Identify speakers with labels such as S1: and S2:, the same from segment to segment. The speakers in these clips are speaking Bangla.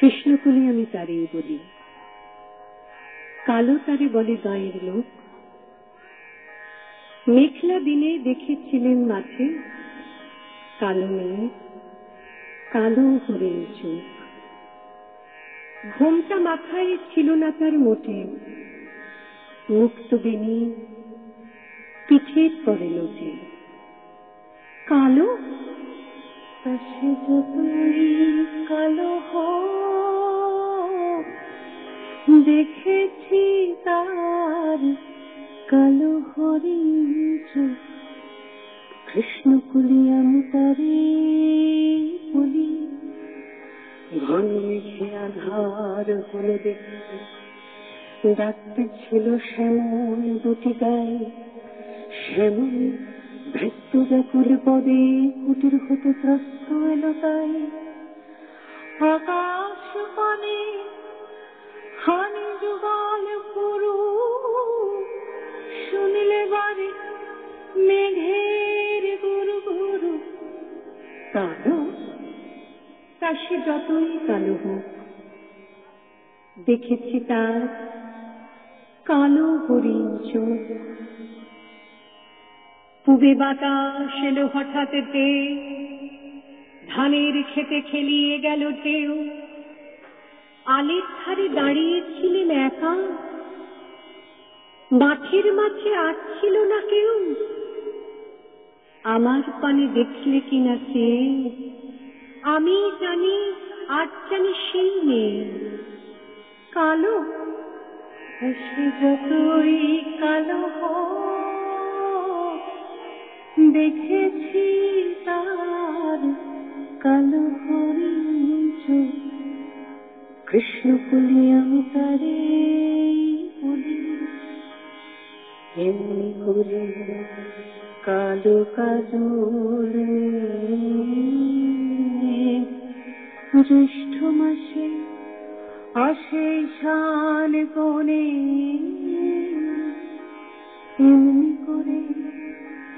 S1: কৃষ্ণকুলি আমি তারেই বলি। কালো তারে বলে গায়ের লোক। মেঘলা দিনে দেখেছিলেন মাঠে কালো মেয়ে কালো হরিণ চোখ। ঘোমটা মাথায় ছিল না তার মোটে। মুক্ত বেনি পিঠের পরে লোটে। কালো? সে যতই কালো হোক দেখেছি তার কালো হরিণ চোখ কৃষ্ণকুলি আমি তারে বলি ঘন আধার হলো দেখতে। ডাকতে ছিল শ্যামল দুটি গায়ে। শ্যামল ভৃত্য ব্যাকুল পদে কুটির হতে ত্রস্ত তাই আকাশ পানে কালো তা সে যতই কালো হোক, দেখেছি তার কালো হরিণ চোখ। পুবে বাতাস এলো হঠাৎ ধানের খেতে খেলিয়ে গেল ঢেউ। আলের ধারে দাঁড়িয়েছিলেন একা, মাঠের মাঝে আর ছিল না কেউ। আমার পানে দেখলে কিনা সে? আমি জানি আর জানি সেই নেই কালো? সে যতই কালো দেখেছি তার কালো হরিণ চোখ। কৃষ্ণকুলি আমি এমনি করে কালো কাজল জ্যৈষ্ঠ মাসে আসে শান কোণে এমনি করে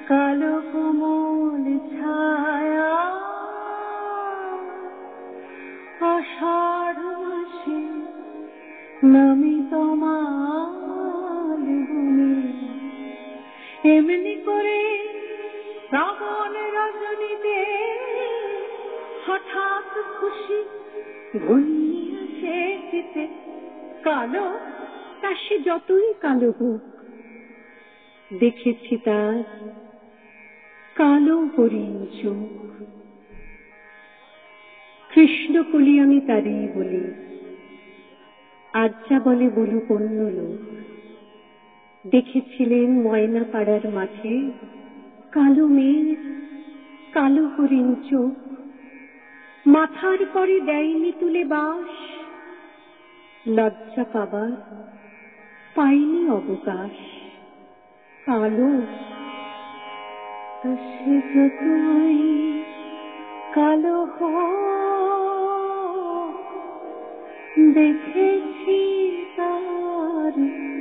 S1: কালো কোমল ছায়া আষাঢ় মাসে নামি তোমার এমনি করে শ্রাবণ রজনীতে হঠাৎ খুশি ঘনিয়ে কালো, তা সে যতই কালো হোক, দেখেছি তার কালো হরিণ চোখ। কৃষ্ণকলি আমি তারই বলি আজ্জা বলে বলু অন্য লোক। দেখেছিলেন ময়না পাড়ার মাঠে কালো মেয়ের কালো হরিণ চোখ। মাথার পরে দেয়নি তুলে বাস। লজ্জা পাবার পাইনি অবকাশ। কালো সে যতই কালো হোক, দেখেছি তার